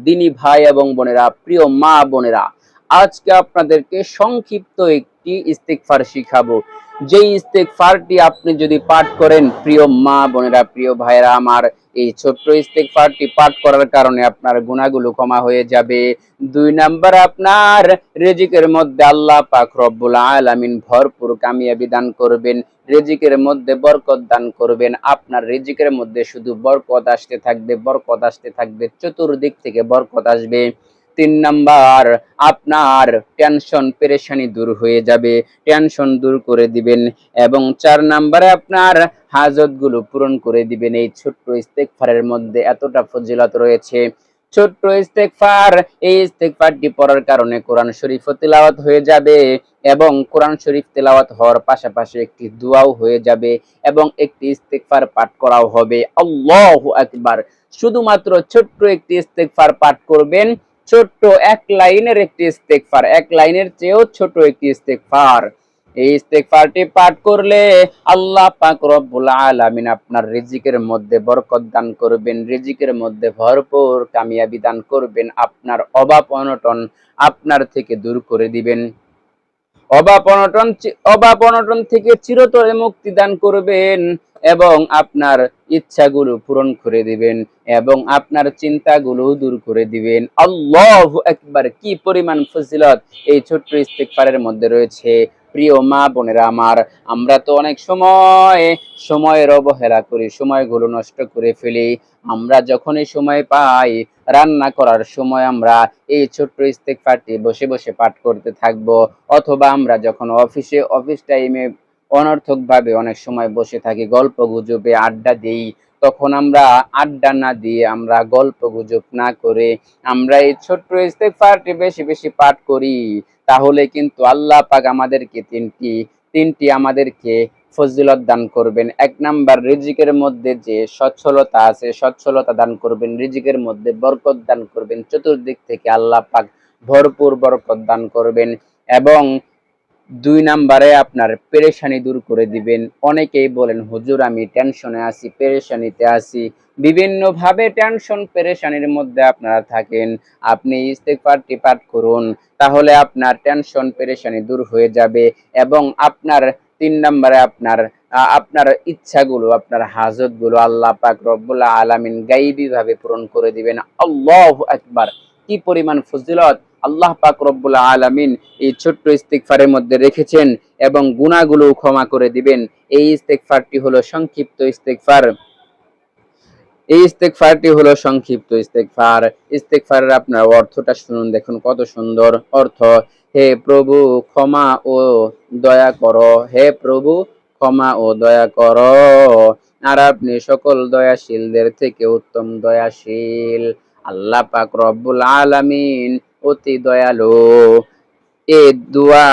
দিনী ভাই এবং বোনেরা প্রিয় মা বোনেরা আজকে আপনাদেরকে সংক্ষিপ্ত একটি ইস্তেকফার শিখাবো। যে ইস্তেকফারটি আপনি যদি পাঠ করেন, প্রিয় মা বোনেরা, প্রিয় ভাইরা আমার এই ছোট্ট ইস্তেকফারটি পাঠ করার কারণে আপনার গুণাগুলো ক্ষমা হয়ে যাবে। দুই নাম্বার, আপনার রেজিকের মধ্যে আল্লাহ পাক রব্বুল আলামিন ভরপুর কামিয়াবি দান করবেন, রেজিকের মধ্যে বরকত দান করবেন। আপনার রেজিকের মধ্যে শুধু বরকত আসতে থাকবে, বরকত আসতে থাকবে, চতুর্দিক থেকে বরকত আসবে। তিন নাম্বার, আপনার টেনশন পেরেশানি দূর হয়ে যাবে টেনশন দূর করে দিবেন এবং চার নাম্বারে আপনার হাজতগুলো পূরণ করে দিবেন। এই ছোট্ট ইস্তেকফারের মধ্যে এতটা ফজিলত রয়েছে। ছোট্ট ইস্তেকফার এই ইস্তেকফারটি পড়ার কারণে কোরআন শরীফ তেলাওয়াত হয়ে যাবে এবং কোরআন শরীফ তেলাওয়াত হওয়ার পাশাপাশি একটি দোয়াও হয়ে যাবে এবং একটি ইস্তেকফার পাঠ করাও হবে। আল্লাহু আকবার। শুধুমাত্র ছোট্ট একটি ইস্তেকফার পাঠ করবেন ছোট্ট এক লাইনের একটি ইস্তেকফার এক লাইনের চেয়েও ছোট একটি ইস্তেকফার এই ইস্তেকফারটি পাঠ করলে আল্লাহ পাক রব্বুল আলামিন আপনার রিজিকের মধ্যে বরকত দান করবেন, রিজিকের মধ্যে ভরপুর কামিয়াবি দান করবেন, আপনার অভাব অনটন আপনার থেকে দূর করে দিবেন। অভাব অনটন অভাব অনটন থেকে চিরতরে মুক্তি দান করবেন। এবং আপনার ইচ্ছাগুলো পূরণ করে দিবেন এবং আপনার চিন্তাগুলো দূর করে দিবেন। আল্লাহ একবার কি পরিমাণ ফজিলত এই ছোট্ট ইস্তেকফারের মধ্যে রয়েছে। প্রিয় মা বোনেরা আমার, আমরা তো অনেক সময় সময়ের অবহেলা করি, সময়গুলো নষ্ট করে ফেলি। আমরা যখনই সময় পাই, রান্না করার সময় আমরা এই ছোট্ট ইস্তেকফারটি বসে বসে পাঠ করতে থাকব। অথবা আমরা যখন অফিসে, অফিস টাইমে অনর্থক ভাবে অনেক সময় বসে থাকি, গল্প গুজবে আড্ডা দিই। তখন আমরা আড্ডা না দিয়ে আমরা গল্প গুজব না করে আমরা এই ছোট্ট ইস্তেগফারটি বেশি বেশি পাঠ করি। তাহলে কিন্তু আল্লাহ পাক আমাদেরকে তিনটি তিনটি আমাদেরকে ফজিলত দান করবেন। এক নাম্বার, রিজিকের মধ্যে যে সচ্ছলতা আছে, সচ্ছলতা দান করবেন, রিজিকের মধ্যে বরকত দান করবেন। চতুর্দিক থেকে আল্লাহ পাক ভরপুর বরকত দান করবেন এবং দুই নাম্বারে আপনার পেরেশানি দূর করে দিবেন। অনেকেই বলেন, হুজুর, আমি টেনশনে আছি, পেরেশানিতে আছি। বিভিন্ন ভাবে টেনশন পেরেশানির মধ্যে আপনারা থাকেন। আপনি ইস্তেগফারটি পাঠ করুন, তাহলে আপনার টেনশন পেরেশানি দূর হয়ে যাবে এবং আপনার তিন নম্বরে আপনার আপনার ইচ্ছাগুলো, আপনার হাজতগুলো আল্লাহ পাক রব্বুল আলামিন গাইবী ভাবে পূরণ করে দিবেন। আল্লাহু আকবার। কি পরিমাণ ফজিলত! আল্লাহ পাক রব্বুল আলামিন এই ছোট্ট ইস্তেগফারের মধ্যে রেখেছেন এবং গুনাহগুলো ক্ষমা করে দিবেন। এই ইস্তেগফারটি হলো সংক্ষিপ্ত ইস্তেগফার। এই ইস্তেগফারটি হলো সংক্ষিপ্ত ইস্তেগফার। ইস্তেগফারের আপনার অর্থটা শুনুন, দেখুন কত সুন্দর অর্থ। হে প্রভু, ক্ষমা ও দয়া করো। হে প্রভু, ক্ষমা ও দয়া করো। আর আপনি সকল দয়াশীলদের থেকে উত্তম দয়াশীল। আল্লাহ পাক রব্বুল আলামিন অতি দয়ালু। এ দোয়া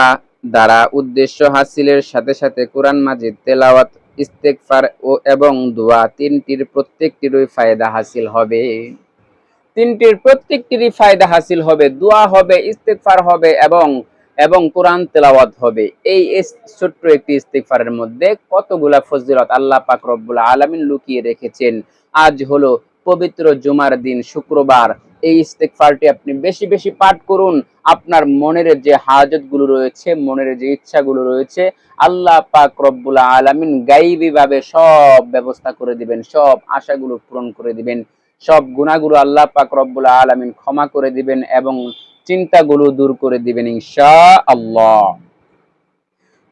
দ্বারা উদ্দেশ্য হাসিলের সাথে সাথে কোরআন মাজিদ, তেলাওয়াত, ইস্তেগফার ও এবং দোয়া তিনটির প্রত্যেকটিরই ফায়দা হাসিল হবে। তিনটির প্রত্যেকটিরই ফায়দা হাসিল হবে। দোয়া হবে, ইস্তেগফার হবে এবং এবং কোরআন তেলাওয়াত হবে। এই ছোট্ট একটি ইস্তেগফারের মধ্যে কতগুলা ফজিলত আল্লাহ পাক রব্বুল আলামিন লুকিয়ে রেখেছেন। আজ হলো পবিত্র জুমার দিন, শুক্রবার। এই ইস্তেগফারটি আপনি বেশি বেশি পাঠ করুন। আপনার মনের যে হাজতগুলো রয়েছে, মনের যে ইচ্ছাগুলো রয়েছে, আল্লাহ পাক রব্বুল আলামিন গাইবী ভাবে সব ব্যবস্থা করে দিবেন, সব আশাগুলো পূরণ করে দিবেন। সব গুণাগুলো আল্লাহ পাক রব্বুল আলামিন ক্ষমা করে দিবেন এবং চিন্তাগুলো দূর করে দিবেন ইনশা আল্লাহ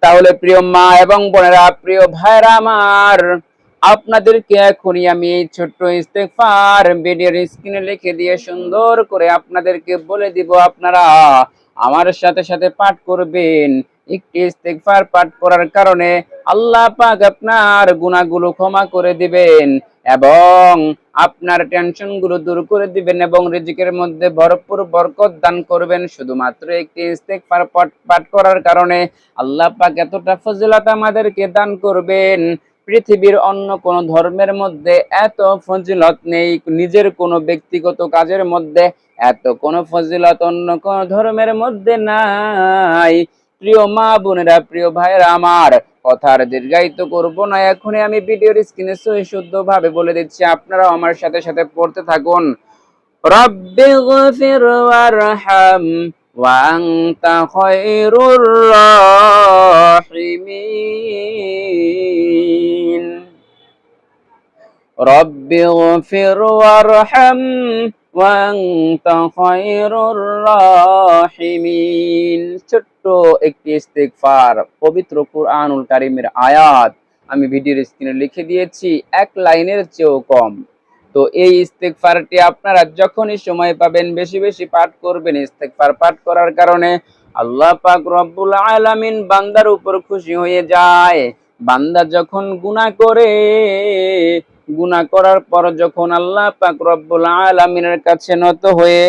তাহলে প্রিয় মা এবং বোনেরা, প্রিয় ভাইরা আমার আপনাদেরকে এখনই আমি এই ছোট্ট ইস্তেগফার ভিডিওর স্ক্রিনে লিখে দিয়ে সুন্দর করে আপনাদেরকে বলে দিব, আপনারা আমার সাথে সাথে পাঠ করবেন। একটি ইস্তেগফার পাঠ করার কারণে আল্লাহ পাক আপনার গুনাহগুলো ক্ষমা করে দিবেন এবং আপনার টেনশনগুলো দূর করে দিবেন এবং রিজিকের মধ্যে ভরপুর বরকত দান করবেন। শুধুমাত্র একটি ইস্তেগফার পাঠ পাঠ করার কারণে আল্লাহ পাক এতটা ফজিলত আমাদেরকে দান করবেন পৃথিবীর অন্য কোনো ধর্মের মধ্যে এত ফজিলত নেই, নিজের কোন ব্যক্তিগত কাজের মধ্যে এত কোনো ফজিলত অন্য কোনো ধর্মের মধ্যে নাই। প্রিয় মা বোনেরা, প্রিয় ভাইয়েরা আমার, কথার দীর্ঘায়িত করব না, এখনই আমি ভিডিওর স্ক্রিনে সহি শুদ্ধভাবে বলে দিচ্ছি, আপনারাও আমার সাথে সাথে পড়তে থাকুন। রব্বিগফির ওয়ারহাম, ওয়া আনতা খায়রুর রাহিমিন। رب اغفر وارحم وأنت خير الراحمين ছোট্ট একটি ইস্তেগফার পবিত্র কুরআনুল কারীমের আয়াত আমি ভিডিওর স্ক্রিনে লিখে দিয়েছি এক লাইনের চেয়েও কম তো এই ইস্তেগফারটি আপনারা যখনই সময় পাবেন বেশি বেশি পাঠ করবেন ইস্তেগফার পাঠ করার কারণে আল্লাহ পাক রব্বুল আলামিন বান্দার উপর খুশি হয়ে যায় বান্দা যখন গুনাহ করে গুনাহ করার পর যখন আল্লাহ পাক রব্বুল আলামিনের কাছে নত হয়ে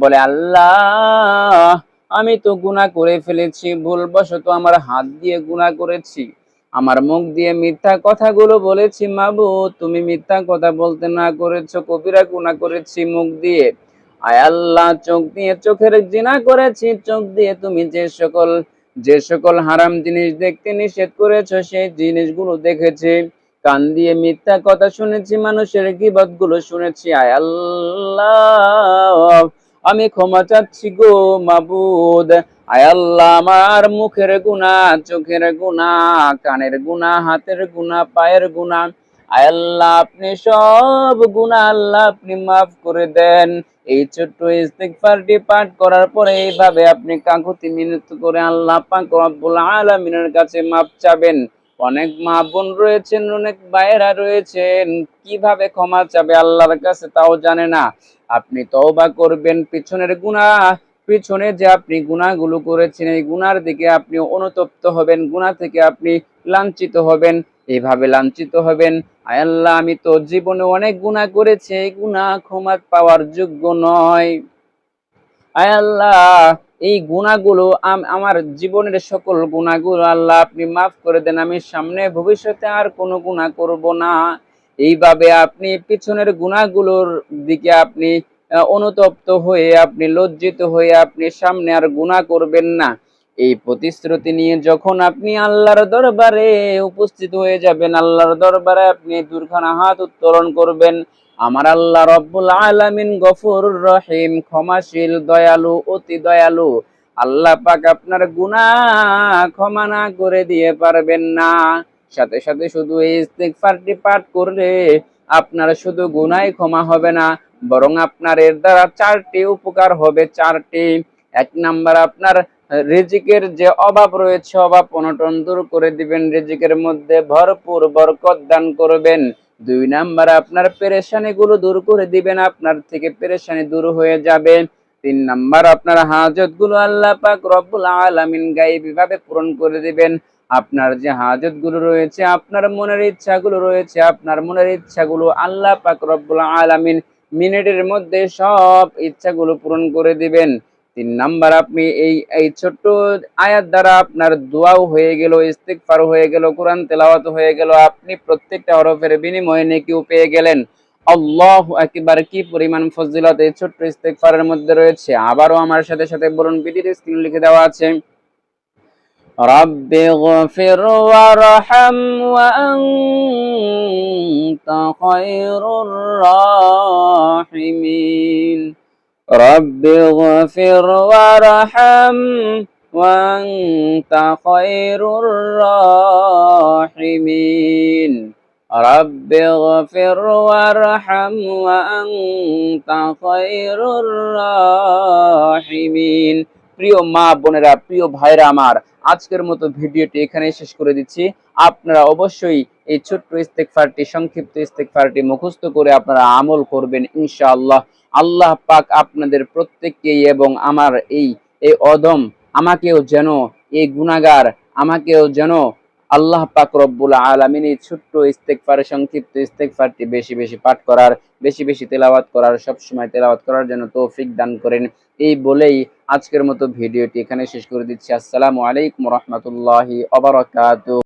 বলে, আল্লাহ, আমি তো গুনাহ করে ফেলেছি, ভুলবশত আমার হাত দিয়ে গুনাহ করেছি, আমার মুখ দিয়ে মিথ্যা কথাগুলো বলেছি, মাবু, তুমি মিথ্যা কথা বলতে না করেছ, কবিরা গুনাহ করেছি মুখ দিয়ে। আয় আল্লাহ, চোখ দিয়ে চোখের জিনা করেছি, চোখ দিয়ে তুমি যে সকল যে সকল হারাম জিনিস দেখতে নিষেধ করেছ, সেই জিনিসগুলো দেখেছি। কান দিয়ে মিথ্যা কথা শুনেছি, মানুষের গিবতগুলো শুনেছি। আয় আল্লাহ, আমি ক্ষমা চাচ্ছি গো মাবুদ। আয় আল্লাহ, আমার মুখের গুণা চোখের গুণা কানের গুণা হাতের গুণা পায়ের গুণা আয় আল্লাহ, আপনি সব গুণা আল্লাহ আপনি মাফ করে দেন। এই ছোট্ট ইস্তেগফারটি পাঠ করার পরে এইভাবে আপনি কাকুতি মিনত করে আল্লাহ পাক রব্বুল আলামিনের কাছে মাফ চাবেন। অনেক মা বোন রয়েছেন, অনেক ভাইয়েরা রয়েছেন। কীভাবে ক্ষমা চাবে আল্লাহর কাছে তাও জানে না। আপনি তওবা করবেন, পিছনের গুনাহ, পিছনে যে আপনি গুনাহগুলো করেছেন, এই গুনার দিকে আপনি অনুতপ্ত হবেন, গুনাহ থেকে আপনি লাঞ্ছিত হবেন। এইভাবে লাঞ্ছিত হবেন আল্লাহ, আমি তো জীবনে অনেক গুনাহ করেছি, এই গুনাহ ক্ষমা পাওয়ার যোগ্য নয়। আল্লাহ এই গুণাগুলো আমার জীবনের সকল গুণাগুলো আল্লাহ আপনি মাফ করে দেন। আমি সামনে ভবিষ্যতে আর কোনো গুণা করব না। এইভাবে আপনি পিছনের গুণাগুলোর দিকে আপনি অনুতপ্ত হয়ে, আপনি লজ্জিত হয়ে আপনি সামনে আর গুণা করবেন না। এই প্রতিশ্রুতি নিয়ে যখন আপনি আল্লাহর দরবারে উপস্থিত হয়ে যাবেন, আল্লাহর দরবারে আপনি দুর্খানা হাত উত্তোলন করবেন আমার আল্লাহ রব্বুল আলামিন গফুর রহিম, ক্ষমাশীল, দয়ালু, অতি দয়ালু। আল্লাহ পাক আপনার গুনাহ ক্ষমা না করে দিয়ে পারবেন না। সাথে সাথে শুধু এই পাঠ করলে আপনার শুধু গুনাই ক্ষমা হবে না, বরং আপনার এর দ্বারা চারটি উপকার হবে চারটি। এক নাম্বার, আপনার রিজিকের যে অভাব রয়েছে, অভাব অনটন দূর করে দিবেন। রিজিকের মধ্যে ভরপুর বরকত দান করবেন। দুই নাম্বার, আপনার পেরেশানি গুলো দূর করে দিবেন, আপনার থেকে পেরেশানি দূর হয়ে যাবে। তিন নাম্বার, আপনার হাজতগুলো আল্লাহ পাক রব্বুল আলামিন গায়েবী ভাবে পূরণ করে দিবেন। আপনার যে হাজতগুলো রয়েছে, আপনার মনের ইচ্ছাগুলো রয়েছে, আপনার মনের ইচ্ছাগুলো আল্লাহ পাক রব্বুল আলামিন মিনিটের মধ্যে সব ইচ্ছাগুলো পূরণ করে দিবেন। তিন নাম্বার আপনি এই এই ছোট্ট আয়াত দ্বারা আপনার দোয়াও হয়ে গেল ইস্তেগফার হয়ে গেল কোরআন তেলাওয়াত হয়ে গেল আপনি প্রত্যেকটা হরফের বিনিময়ে নেকিও পেয়ে গেলেন আল্লাহ একবার কি পরিমাণ ফজিলত এই ছোট্ট ইস্তেগফারের মধ্যে রয়েছে আবারও আমার সাথে সাথে বলুন ভিডিওর স্ক্রিন লিখে দেওয়া আছে رب اغفر وارحم وأنت خير الراحمين رب اغفر وارحم وأنت خير الراحمين رب اغفر وارحم وأنت خير الراحمين প্রিয় মা বোনেরা প্রিয় ভাইরা আমার আজকের মতো ভিডিওটি এখানে শেষ করে দিচ্ছি আপনারা অবশ্যই এই ছোট্ট ইস্তেকফারটি সংক্ষিপ্ত ইস্তেকফারটি মুখস্থ করে আপনারা আমল করবেন ইনশাআল্লাহ আল্লাহ পাক আপনাদের প্রত্যেককেই এবং আমার এই এই অদম আমাকেও যেন এই গুনাগার আমাকেও যেন আল্লাহ পাক রব্বুল আলামিন এই ছোট্ট ইস্তেকফার সংক্ষিপ্ত ইস্তেকফারটি বেশি বেশি পাঠ করার, বেশি বেশি তেলাওয়াত করার সব সময় তেলাওয়াত করার জন্য তৌফিক দান করেন। এই বলেই আজকের মতো ভিডিওটি এখানে শেষ করে দিচ্ছি। আসসালামু আলাইকুম রহমতুল্লাহি অবরাকাতু